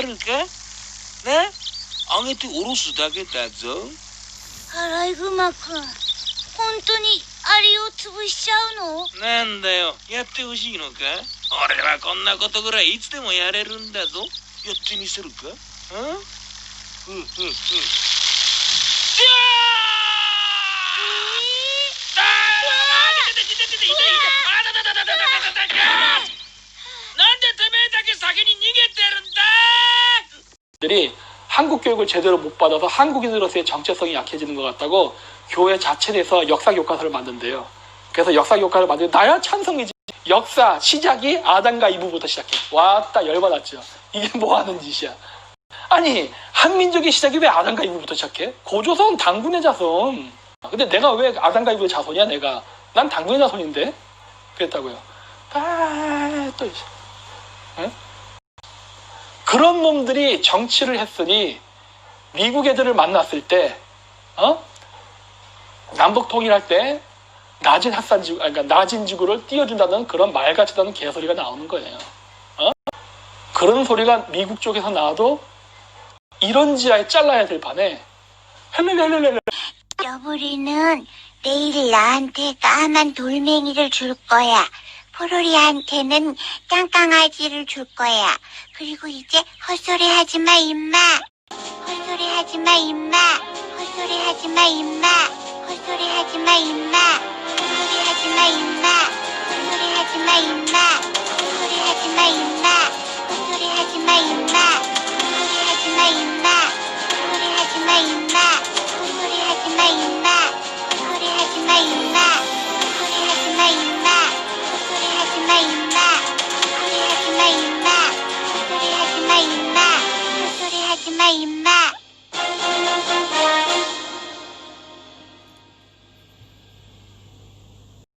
かるか？ね？あげておろすだけだぞ。アライグマくん、本当にアリを潰しちゃうの？なんだよ。やってほしいのか？俺はこんなことぐらいいつでもやれるんだぞ。やってみせるか？うん？ふんふんふん 들이 한국 교육을 제대로 못 받아서 한국인으로서의 정체성이 약해지는 것 같다고 교회 자체 내에서 역사 교과서를 만든대요. 그래서 역사 교과를 만들 나야 찬성이지. 역사 시작이 아담과 이브부터 시작해. 왔다 열받았죠. 이게 뭐 하는 짓이야. 아니 한민족의 시작이 왜 아담과 이브부터 시작해? 고조선 당군의 자손. 근데 내가 왜 아담과 이브의 자손이야 내가? 난 당군의 자손인데? 그랬다고요. 아또 이제. 응? 그런 놈들이 정치를 했으니 미국 애들을 만났을 때, 어? 남북 통일할 때 낮은 합산 지구, 그러니까 낮은 지구를 띄워준다는 그런 말 같지도 않은 개소리가 나오는 거예요. 어? 그런 소리가 미국 쪽에서 나와도 이런 지하에 잘라야 될 판에 헬렐렐렐렐 여부리는 내일 나한테 까만 돌멩이를 줄 거야. 포로리한테는 짱강아지를 줄 거야. 그리고 이제 헛소리 하지 마, 임마. 헛소리 하지 마, 임마. 헛소리 하지 마, 임마. 헛소리 하지 마, 임마. ไม่แม